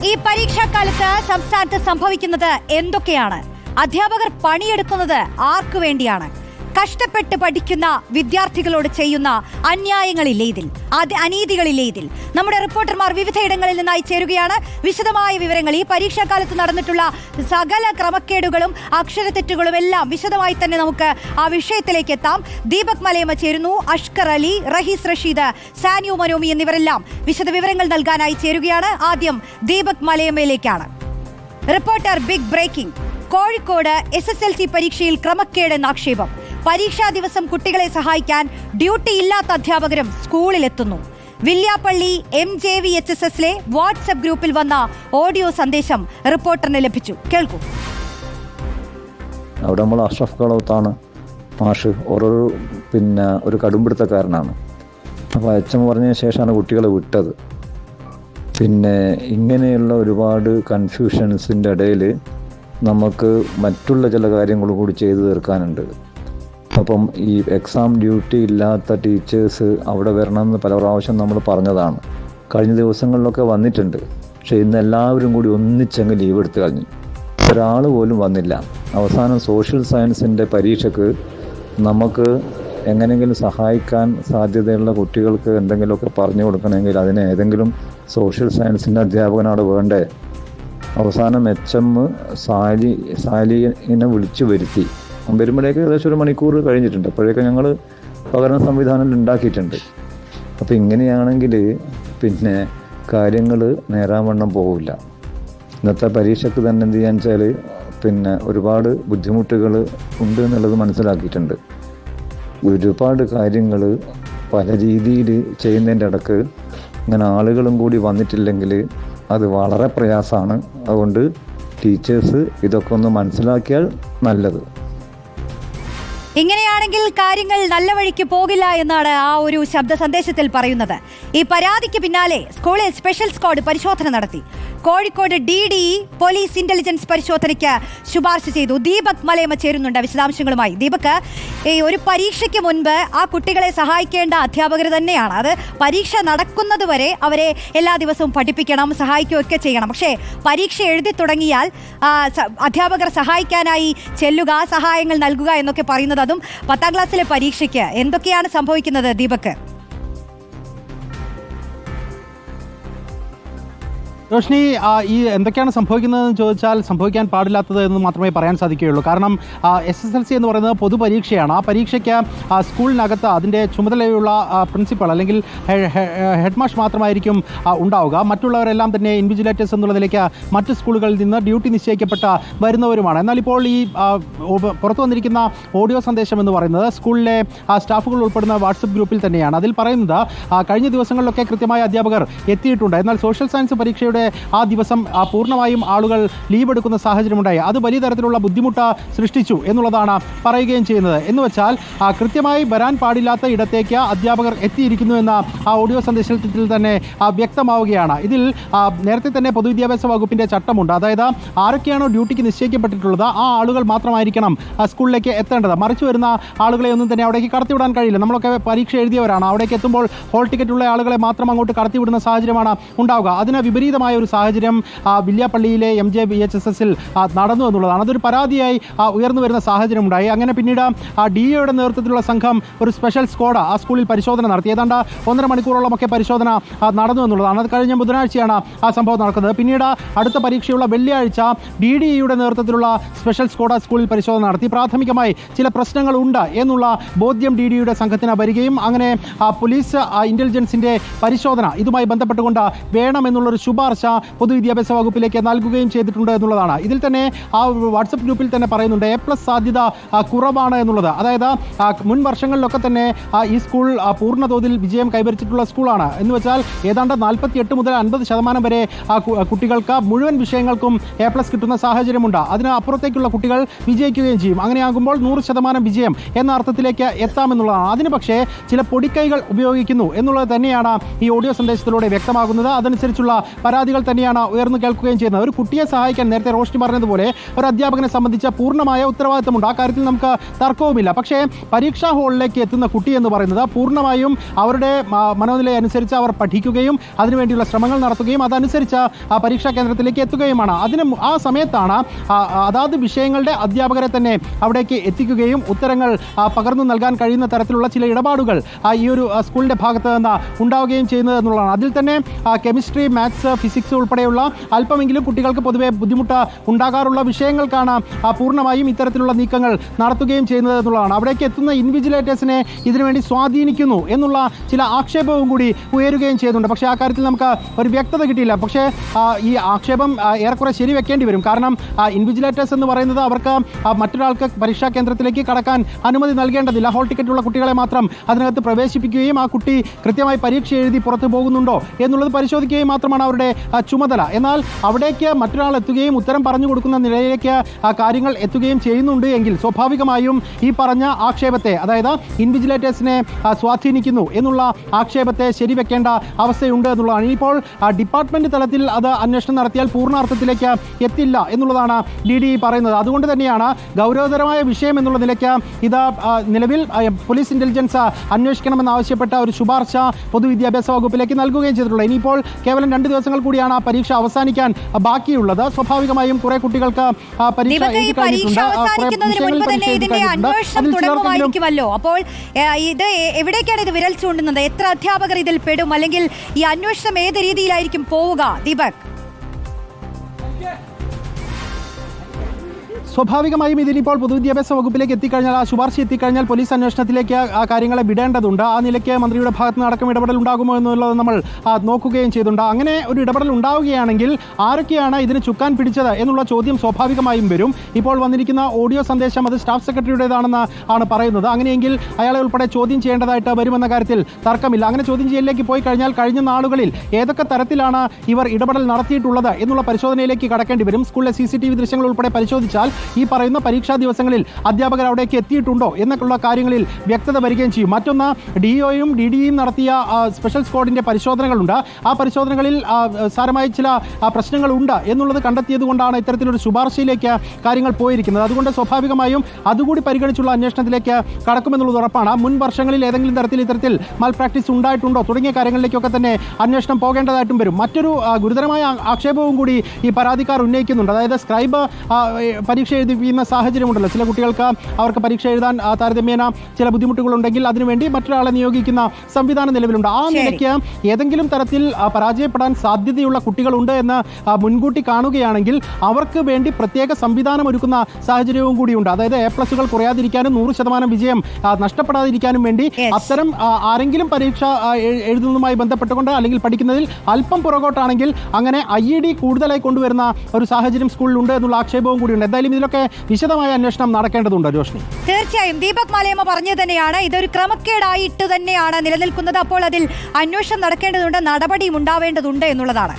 ഈ പരീക്ഷാക്കാലത്ത് സംസ്ഥാനത്ത് സംഭവിക്കുന്നത് എന്തൊക്കെയാണ്? അധ്യാപകർ പണിയെടുക്കുന്നത് ആർക്കു വേണ്ടിയാണ്? കഷ്ടപ്പെട്ട് പഠിക്കുന്ന വിദ്യാർത്ഥികളോട് ചെയ്യുന്ന അന്യായങ്ങളില്ലേ ഇതിൽ അത് അനീതികളില്ലേ ഇതിൽ. നമ്മുടെ റിപ്പോർട്ടർമാർ വിവിധയിടങ്ങളിൽ നിന്നായി ചേരുകയാണ്. വിശദമായ വിവരങ്ങൾ ഈ പരീക്ഷാകാലത്ത് നടന്നിട്ടുള്ള സകല ക്രമക്കേടുകളും അക്ഷരത്തെറ്റുകളും എല്ലാം വിശദമായി തന്നെ നമുക്ക് ആ വിഷയത്തിലേക്ക് എത്താം. ദീപക് മലയമ്മ ചേരുന്നു അഷ്കർ അലി റഹീസ് റഷീദ് സാനിയു മനോമി എന്നിവരെല്ലാം വിശദ വിവരങ്ങൾ നൽകാനായി ചേരുകയാണ്. ആദ്യം Deepak മലയമ്മയിലേക്കാണ്. Reporter big breaking. Kozhikode S S L C പരീക്ഷയിൽ ക്രമക്കേടെന്ന് ആക്ഷേപം. പരീക്ഷാ ദിവസം കുട്ടികളെ സഹായിക്കാൻ ഡ്യൂട്ടി ഇല്ലാത്ത അധ്യാപകരും സ്കൂളിലെത്തുന്നു. Villyappally M J V H S എസിലെ വാട്സപ്പ് ഗ്രൂപ്പിൽ വന്ന ഓഡിയോ സന്ദേശം റിപ്പോർട്ടറിന് ലഭിച്ചു. കേൾക്കൂ. അവിടെ നമ്മൾ അഷ്റഫ് കളോത്താണ് മാഷ് ഓരോ പിന്നെ ഒരു കടുംപിടുത്തക്കാരനാണ്. അപ്പോൾ അച്ഛൻ പറഞ്ഞതിന് ശേഷമാണ് കുട്ടികളെ വിട്ടത്. പിന്നെ ഇങ്ങനെയുള്ള ഒരുപാട് കൺഫ്യൂഷൻസിന്റെ ഇടയിൽ നമുക്ക് മറ്റുള്ള ചില കാര്യങ്ങളും കൂടി ചെയ്തു തീർക്കാനുണ്ട്. അപ്പം ഈ എക്സാം ഡ്യൂട്ടി ഇല്ലാത്ത ടീച്ചേഴ്സ് അവിടെ വരണമെന്ന് പല പ്രാവശ്യം നമ്മൾ പറഞ്ഞതാണ്. കഴിഞ്ഞ ദിവസങ്ങളിലൊക്കെ വന്നിട്ടുണ്ട്. പക്ഷേ ഇന്ന് എല്ലാവരും കൂടി ഒന്നിച്ചങ്ങ് ലീവ് എടുത്തു കഴിഞ്ഞു ഒരാൾ പോലും വന്നില്ല. അവസാനം സോഷ്യൽ സയൻസിന്റെ പരീക്ഷക്ക് നമുക്ക് എങ്ങനെയെങ്കിലും സഹായിക്കാൻ സാധ്യതയുള്ള കുട്ടികൾക്ക് എന്തെങ്കിലുമൊക്കെ പറഞ്ഞു കൊടുക്കണമെങ്കിൽ അതിന് ഏതെങ്കിലും സോഷ്യൽ സയൻസിന്റെ അധ്യാപകനാണ് വേണ്ടേ? അവസാനം എച്ച് എം സാലി സാലിനെ വിളിച്ചു വരുത്തി. വരുമ്പോഴേക്ക് ഏകദേശം ഒരു മണിക്കൂർ കഴിഞ്ഞിട്ടുണ്ട്. അപ്പോഴേക്കും ഞങ്ങൾ പകരം സംവിധാനം ഉണ്ടാക്കിയിട്ടുണ്ട്. അപ്പോൾ ഇങ്ങനെയാണെങ്കിൽ പിന്നെ കാര്യങ്ങൾ നേരാവണ്ണം പോകില്ല ഇന്നത്തെ പരീക്ഷയ്ക്ക് തന്നെ എന്ത് ചെയ്യാന്ന് വെച്ചാൽ പിന്നെ ഒരുപാട് ബുദ്ധിമുട്ടുകൾ ഉണ്ട് എന്നുള്ളത് മനസ്സിലാക്കിയിട്ടുണ്ട്. ഒരുപാട് കാര്യങ്ങൾ പല രീതിയിൽ ചെയ്യുന്നതിന്റെ ഇടയ്ക്ക് ഇങ്ങനെ ആളുകളും കൂടി വന്നിട്ടില്ലെങ്കിൽ അത് വളരെ പ്രയാസമാണ്. അതുകൊണ്ട് ടീച്ചേഴ്സ് ഇതൊക്കെ ഒന്ന് മനസ്സിലാക്കിയാൽ നല്ലത്. ഇങ്ങനെയാണെങ്കിൽ കാര്യങ്ങൾ നല്ല വഴിക്ക് പോകില്ല എന്നാണ് ആ ഒരു ശബ്ദ സന്ദേശത്തിൽ പറയുന്നത്. ഈ പരാതിക്ക് പിന്നാലെ സ്കൂളിൽ സ്പെഷ്യൽ സ്ക്വാഡ് പരിശോധന നടത്തി. Kozhikode D D police intelligence പരിശോധനയ്ക്ക് ശുപാർശ ചെയ്തു. ദീപക് മലയമ്മ ചേരുന്നുണ്ട് വിശദാംശങ്ങളുമായി. ദീപക് ഈ ഒരു പരീക്ഷയ്ക്ക് മുൻപ് ആ കുട്ടികളെ സഹായിക്കേണ്ട അധ്യാപകർ തന്നെയാണ്. അത് പരീക്ഷ നടക്കുന്നത് വരെ അവരെ എല്ലാ ദിവസവും പഠിപ്പിക്കണം സഹായിക്കുകയൊക്കെ ചെയ്യണം. പക്ഷേ പരീക്ഷ എഴുതി തുടങ്ങിയാൽ അധ്യാപകർ സഹായിക്കാനായി ചെല്ലുക സഹായങ്ങൾ നൽകുക എന്നൊക്കെ പറയുന്നത് അതും പത്താം ക്ലാസ്സിലെ പരീക്ഷയ്ക്ക്. എന്തൊക്കെയാണ് സംഭവിക്കുന്നത് ദീപക്? റോഷ്നി ഈ എന്തൊക്കെയാണ് സംഭവിക്കുന്നതെന്ന് ചോദിച്ചാൽ സംഭവിക്കാൻ പാടില്ലാത്തത് എന്ന് മാത്രമേ പറയാൻ സാധിക്കുകയുള്ളൂ. കാരണം എസ് എസ് എൽ സി എന്ന് പറയുന്നത് പൊതുപരീക്ഷയാണ്. ആ പരീക്ഷയ്ക്ക് സ്കൂളിനകത്ത് അതിന്റെ ചുമതലയുള്ള പ്രിൻസിപ്പൾ അല്ലെങ്കിൽ ഹെഡ് മാഷ് മാത്രമായിരിക്കും ഉണ്ടാവുക. മറ്റുള്ളവരെല്ലാം തന്നെ ഇൻവിജിലേറ്റേഴ്സ് എന്നുള്ള നിലയ്ക്ക് മറ്റ് സ്കൂളുകളിൽ നിന്ന് ഡ്യൂട്ടി നിശ്ചയിക്കപ്പെട്ട വരുന്നവരുമാണ്. എന്നാൽ ഇപ്പോൾ ഈ പുറത്തു വന്നിരിക്കുന്ന ഓഡിയോ സന്ദേശം എന്ന് പറയുന്നത് സ്കൂളിലെ സ്റ്റാഫുകൾ ഉൾപ്പെടുന്ന വാട്സപ്പ് ഗ്രൂപ്പിൽ തന്നെയാണ്. അതിൽ പറയുന്നത് കഴിഞ്ഞ ദിവസങ്ങളിലൊക്കെ കൃത്യമായ അധ്യാപകർ എത്തിയിട്ടുണ്ട്. എന്നാൽ സോഷ്യൽ സയൻസ് പരീക്ഷയുടെ ആ ദിവസം പൂർണമായും ആളുകൾ ലീവ് എടുക്കുന്ന സാഹചര്യമുണ്ടായി. അത് വലിയ തരത്തിലുള്ള ബുദ്ധിമുട്ട് സൃഷ്ടിച്ചു എന്നുള്ളതാണ് പറയുകയും ചെയ്യുന്നത്. എന്ന് വെച്ചാൽ കൃത്യമായി വരാൻ പാടില്ലാത്ത ഇടത്തേക്ക് അധ്യാപകർ എത്തിയിരിക്കുന്നു എന്ന ആ ഓഡിയോ സന്ദേശത്തിൽ തന്നെ വ്യക്തമാവുകയാണ്. ഇതിൽ നേരത്തെ തന്നെ പൊതുവിദ്യാഭ്യാസ വകുപ്പിന്റെ ചട്ടമുണ്ട്. അതായത് ആരൊക്കെയാണോ ഡ്യൂട്ടിക്ക് നിശ്ചയിക്കപ്പെട്ടിട്ടുള്ളത് ആ ആളുകൾ മാത്രമായിരിക്കണം സ്കൂളിലേക്ക് എത്തേണ്ടത്. മറിച്ചു വരുന്ന ആളുകളെ ഒന്നും തന്നെ അവിടേക്ക് കടത്തിവിടാൻ കഴിയില്ല. നമ്മളൊക്കെ പരീക്ഷ എഴുതിയവരാണ്. അവിടേക്ക് എത്തുമ്പോൾ ഹോൾ ടിക്കറ്റ് ഉള്ള ആളുകളെ മാത്രം അങ്ങോട്ട് കടത്തിവിടുന്ന സാഹചര്യമാണ് ഉണ്ടാവുക. അതിന് വിപരീതമായ ഒരു സാഹചര്യം വില്യാപ്പള്ളിയിലെ M J B H S എസിൽ നടന്നു എന്നുള്ളതാണ്. അതൊരു പരാതിയായി ഉയർന്നു വരുന്ന സാഹചര്യം ഉണ്ടായി അങ്ങനെ പിന്നീട് ഡി എയുടെ നേതൃത്വത്തിലുള്ള സംഘം ഒരു സ്പെഷ്യൽ സ്ക്വാഡ് ആ സ്കൂളിൽ പരിശോധന നടത്തി. ഏതാണ്ട് ഒന്നര മണിക്കൂറോളമൊക്കെ പരിശോധന നടന്നു എന്നുള്ളതാണ്. അത് കഴിഞ്ഞ ബുധനാഴ്ചയാണ് ആ സംഭവം നടക്കുന്നത്. പിന്നീട് അടുത്ത പരീക്ഷയുള്ള വെള്ളിയാഴ്ച ഡി ഡി ഇയുടെ നേതൃത്വത്തിലുള്ള സ്പെഷ്യൽ സ്ക്വാഡ് ആ സ്കൂളിൽ പരിശോധന നടത്തി. പ്രാഥമികമായി ചില പ്രശ്നങ്ങൾ ഉണ്ട് എന്നുള്ള ബോധ്യം ഡി ഡിയുടെ സംഘത്തിന് വരികയും അങ്ങനെ പോലീസ് ഇന്റലിജൻസിന്റെ പരിശോധന ഇതുമായി ബന്ധപ്പെട്ടുകൊണ്ട് വേണമെന്നുള്ളൊരു ശുപാർശ പൊതുവിദ്യാഭ്യാസ വകുപ്പിലേക്ക് നൽകുകയും ചെയ്തിട്ടുണ്ട് എന്നുള്ളതാണ്. ഇതിൽ തന്നെ ആ വാട്സപ്പ് ഗ്രൂപ്പിൽ തന്നെ പറയുന്നുണ്ട് എ പ്ലസ് സാധ്യത കുറവാണ് എന്നുള്ളത്. അതായത് മുൻ വർഷങ്ങളിലൊക്കെ തന്നെ ഈ സ്കൂൾ ആ, പൂർണ തോതിൽ വിജയം കൈവരിച്ചിട്ടുള്ള സ്കൂളാണ്. എന്ന് വെച്ചാൽ ഏതാണ്ട് നാൽപ്പത്തി എട്ട് മുതൽ അൻപത് ശതമാനം വരെ കുട്ടികൾക്ക് മുഴുവൻ വിഷയങ്ങൾക്കും എ പ്ലസ് കിട്ടുന്ന സാഹചര്യമുണ്ട്. അതിന് അപ്പുറത്തേക്കുള്ള കുട്ടികൾ വിജയിക്കുകയും ചെയ്യും. അങ്ങനെയാകുമ്പോൾ നൂറ് ശതമാനം വിജയം എന്ന അർത്ഥത്തിലേക്ക് എത്താമെന്നുള്ളതാണ് അതിന് പക്ഷേ ചില പൊടിക്കൈകൾ ഉപയോഗിക്കുന്നു എന്നുള്ളത് തന്നെയാണ് ഈ ഓഡിയോ സന്ദേശത്തിലൂടെ വ്യക്തമാകുന്നത്. അതനുസരിച്ചുള്ള പരാതി പരാതികൾ തന്നെയാണ് ഉയർന്നു കേൾക്കുകയും ചെയ്യുന്നത്. ഒരു കുട്ടിയെ സഹായിക്കാൻ നേരത്തെ റോഷ്നി പറഞ്ഞതുപോലെ ഒരു അധ്യാപകനെ സംബന്ധിച്ച പൂർണമായ ഉത്തരവാദിത്തമുണ്ട്. ആ കാര്യത്തിൽ നമുക്ക് തർക്കവുമില്ല. പക്ഷേ പരീക്ഷാ ഹാളിലേക്ക് എത്തുന്ന കുട്ടി എന്ന് പറയുന്നത് പൂർണമായും അവരുടെ മനോനില അനുസരിച്ച് അവർ പഠിക്കുകയും അതിനുവേണ്ടിയുള്ള ശ്രമങ്ങൾ നടത്തുകയും അതനുസരിച്ച് ആ പരീക്ഷാ കേന്ദ്രത്തിലേക്ക് എത്തുകയുമാണ്. അതിന് ആ സമയത്താണ് അതാത് വിഷയങ്ങളുടെ അധ്യാപകരെ തന്നെ അവിടേക്ക് എത്തിക്കുകയും ഉത്തരങ്ങൾ പകർന്നു നൽകാൻ കഴിയുന്ന തരത്തിലുള്ള ചില ഇടപാടുകൾ ഈ ഒരു സ്കൂളിന്റെ ഭാഗത്ത് നിന്ന് ഉണ്ടാവുകയും ചെയ്യുന്നത് എന്നുള്ളതാണ്. അതിൽ തന്നെ കെമിസ്ട്രി മാത്സ് ഫിസിക്സ് ഉൾപ്പെടെയുള്ള അല്പമെങ്കിലും കുട്ടികൾക്ക് പൊതുവെ ബുദ്ധിമുട്ട് ഉണ്ടാകാറുള്ള വിഷയങ്ങൾക്കാണ് പൂർണമായും ഇത്തരത്തിലുള്ള നീക്കങ്ങൾ നടത്തുകയും ചെയ്യുന്നത് എന്നുള്ളതാണ്. അവിടേക്ക് എത്തുന്ന ഇൻവിജിലേറ്റേഴ്സിനെ ഇതിനുവേണ്ടി സ്വാധീനിക്കുന്നു എന്നുള്ള ചില ആക്ഷേപവും കൂടി ഉയരുകയും ചെയ്യുന്നുണ്ട്. പക്ഷേ ആ കാര്യത്തിൽ നമുക്ക് ഒരു വ്യക്തത കിട്ടിയില്ല. പക്ഷേ ഈ ആക്ഷേപം ഏറെക്കുറെ ശരി വെക്കേണ്ടി വരും. കാരണം ഇൻവിജിലേറ്റേഴ്സ് എന്ന് പറയുന്നത് അവർക്ക് മറ്റൊരാൾക്ക് പരീക്ഷാ കേന്ദ്രത്തിലേക്ക് കടക്കാൻ അനുമതി നൽകേണ്ടതില്ല. ഹോൾ ടിക്കറ്റുള്ള കുട്ടികളെ മാത്രം അതിനകത്ത് പ്രവേശിപ്പിക്കുകയും ആ കുട്ടി കൃത്യമായി പരീക്ഷ എഴുതി പുറത്തു പോകുന്നുണ്ടോ എന്നുള്ളത് പരിശോധിക്കുകയും മാത്രമാണ് അവരുടെ ചുമതല. എന്നാൽ അവിടേക്ക് മറ്റൊരാൾ എത്തുകയും ഉത്തരം പറഞ്ഞു കൊടുക്കുന്ന നിലയിലേക്ക് കാര്യങ്ങൾ എത്തുകയും ചെയ്യുന്നുണ്ട് എങ്കിൽ സ്വാഭാവികമായും ഈ പറഞ്ഞ ആക്ഷേപത്തെ അതായത് ഇൻവിജിലേറ്റേഴ്സിനെ സ്വാധീനിക്കുന്നു എന്നുള്ള ആക്ഷേപത്തെ ശരിവെക്കേണ്ട അവസ്ഥയുണ്ട് എന്നുള്ളതാണ്. ഇനിയിപ്പോൾ ഡിപ്പാർട്ട്മെന്റ് തലത്തിൽ അത് അന്വേഷണം നടത്തിയാൽ പൂർണാർത്ഥത്തിലേക്ക് എത്തില്ല എന്നുള്ളതാണ് ഡി ഡി പറയുന്നത്. അതുകൊണ്ട് തന്നെയാണ് ഗൗരവതരമായ വിഷയം എന്നുള്ള നിലയ്ക്ക് ഇത് നിലവിൽ പോലീസ് ഇന്റലിജൻസ് അന്വേഷിക്കണമെന്നാവശ്യപ്പെട്ട ഒരു ശുപാർശ പൊതുവിദ്യാഭ്യാസ വകുപ്പിലേക്ക് നൽകുകയും ചെയ്തിട്ടുള്ളത്. ഇനിയിപ്പോൾ കേവലം രണ്ട് ദിവസങ്ങൾ കൂടിയാണ് ആ പരീക്ഷ അവസാനിക്കാൻ ബാക്കിയുള്ളത്. സ്വാഭാവികമായും കുറെ കുട്ടികൾക്ക് പരീക്ഷ അവസാനിക്കുന്നതിന് മുൻപ് തന്നെ പരീക്ഷ എഴുതി ഇതിന്റെ അന്വേഷണം തുടങ്ങുമായിരിക്കുമല്ലോ അപ്പോൾ ഇത് എവിടേക്കാണ് ഇത് വിരൽ ചൂണ്ടുന്നത്? എത്ര അധ്യാപകർ ഇതിൽ പെടും? അല്ലെങ്കിൽ ഈ അന്വേഷണം ഏത് രീതിയിലായിരിക്കും പോവുക? ദീപക്. സ്വാഭാവികമായും ഇതിനിപ്പോൾ പൊതുവിദ്യാഭ്യാസ വകുപ്പിലേക്ക് എത്തിക്കഴിഞ്ഞാൽ ആ ശുപാർശ എത്തിക്കഴിഞ്ഞാൽ പോലീസ് അന്വേഷണത്തിലേക്ക് ആ കാര്യങ്ങളെ വിടേണ്ടതുണ്ട് ആ നിലയ്ക്ക് മന്ത്രിയുടെ ഭാഗത്ത് നിന്ന് അടക്കം ഇടപെടൽ ഉണ്ടാകുമോ എന്നുള്ളത് നമ്മൾ നോക്കുകയും ചെയ്തിട്ടുണ്ട്. അങ്ങനെ ഒരു ഇടപെടൽ ഉണ്ടാവുകയാണെങ്കിൽ ആരൊക്കെയാണ് ഇതിന് ചുക്കാൻ പിടിച്ചത് എന്നുള്ള ചോദ്യം സ്വാഭാവികമായും വരും. ഇപ്പോൾ വന്നിരിക്കുന്ന ഓഡിയോ സന്ദേശം അത് സ്റ്റാഫ് സെക്രട്ടറിയുടേതാണെന്ന് ആണ് പറയുന്നത്. അങ്ങനെയെങ്കിൽ അയാളെ ഉൾപ്പെടെ ചോദ്യം ചെയ്യേണ്ടതായിട്ട് വരുമെന്ന കാര്യത്തിൽ തർക്കമില്ല. അങ്ങനെ ചോദ്യം ചെയ്യലിലേക്ക് പോയി കഴിഞ്ഞാൽ കഴിഞ്ഞ നാളുകളിൽ ഏതൊക്കെ തരത്തിലാണ് ഇവർ ഇടപെടൽ നടത്തിയിട്ടുള്ളത് എന്നുള്ള പരിശോധനയിലേക്ക് കടക്കേണ്ടി വരും. സ്കൂളിലെ സി ദൃശ്യങ്ങൾ ഉൾപ്പെടെ പരിശോധിച്ചാൽ ഈ പറയുന്ന പരീക്ഷാ ദിവസങ്ങളിൽ അധ്യാപകർ അവിടേക്ക് എത്തിയിട്ടുണ്ടോ എന്നൊക്കെയുള്ള കാര്യങ്ങളിൽ വ്യക്തത വരികയും ചെയ്യും. മറ്റൊന്ന് ഡി ഒയും ഡി ഡിയും നടത്തിയ സ്പെഷ്യൽ സ്ക്വാഡിന്റെ പരിശോധനകളുണ്ട്. ആ പരിശോധനകളിൽ സാരമായ ചില പ്രശ്നങ്ങളുണ്ട് എന്നുള്ളത് കണ്ടെത്തിയത് കൊണ്ടാണ് ഇത്തരത്തിലൊരു ശുപാർശയിലേക്ക് കാര്യങ്ങൾ പോയിരിക്കുന്നത്. അതുകൊണ്ട് സ്വാഭാവികമായും അതുകൂടി പരിഗണിച്ചുള്ള അന്വേഷണത്തിലേക്ക് കടക്കുമെന്നുള്ളത് ഉറപ്പാണ്. മുൻ വർഷങ്ങളിൽ ഏതെങ്കിലും തരത്തിൽ ഇത്തരത്തിൽ മാൽ പ്രാക്ടീസ് ഉണ്ടായിട്ടുണ്ടോ തുടങ്ങിയ കാര്യങ്ങളിലേക്കൊക്കെ തന്നെ അന്വേഷണം പോകേണ്ടതായിട്ടും വരും. മറ്റൊരു ഗുരുതരമായ ആക്ഷേപവും കൂടി ഈ പരാതിക്കാർ ഉന്നയിക്കുന്നുണ്ട്. അതായത് സ്ക്രൈബ് ഏ, പരീക്ഷ എഴുതിപ്പിക്കുന്ന സാഹചര്യമുണ്ടല്ലോ. ചില കുട്ടികൾക്ക് അവർക്ക് പരീക്ഷ എഴുതാൻ താരതമ്യേന ചില ബുദ്ധിമുട്ടുകളുണ്ടെങ്കിൽ അതിനുവേണ്ടി മറ്റൊരാളെ നിയോഗിക്കുന്ന സംവിധാനം നിലവിലുണ്ട്. ആ നിലയ്ക്ക് ഏതെങ്കിലും തരത്തിൽ പരാജയപ്പെടാൻ സാധ്യതയുള്ള കുട്ടികളുണ്ട് എന്ന് മുൻകൂട്ടി കാണുകയാണെങ്കിൽ അവർക്ക് വേണ്ടി പ്രത്യേക സംവിധാനം ഒരുക്കുന്ന സാഹചര്യവും കൂടിയുണ്ട്. അതായത് എ പ്ലസുകൾ കുറയാതിരിക്കാനും നൂറ് ശതമാനം വിജയം നഷ്ടപ്പെടാതിരിക്കാനും വേണ്ടി അത്തരം ആരെങ്കിലും പരീക്ഷ എഴുതുന്നതുമായി ബന്ധപ്പെട്ടുകൊണ്ട് അല്ലെങ്കിൽ പഠിക്കുന്നതിൽ അല്പം പുറകോട്ടാണെങ്കിൽ അങ്ങനെ ഐ ഇ ഡി കൂടുതലായി കൊണ്ടുവരുന്ന ഒരു സാഹചര്യം സ്കൂളിലുണ്ട് എന്നുള്ള ആക്ഷേപവും കൂടിയുണ്ട്. എന്തായാലും ഇതിലൊക്കെ വിശദമായ അന്വേഷണം നടക്കേണ്ടതുണ്ട് രോഷ്ണി തീർച്ചയായും. ദീപക് മാലയമ്മ പറഞ്ഞത് തന്നെയാണ്. ഇതൊരു ക്രമക്കേടായിട്ട് തന്നെയാണ് നിലനിൽക്കുന്നത്. അപ്പോൾ അതിൽ അന്വേഷണം നടക്കേണ്ടതുണ്ട് നടപടിയും ഉണ്ടാവേണ്ടതുണ്ട് എന്നുള്ളതാണ്.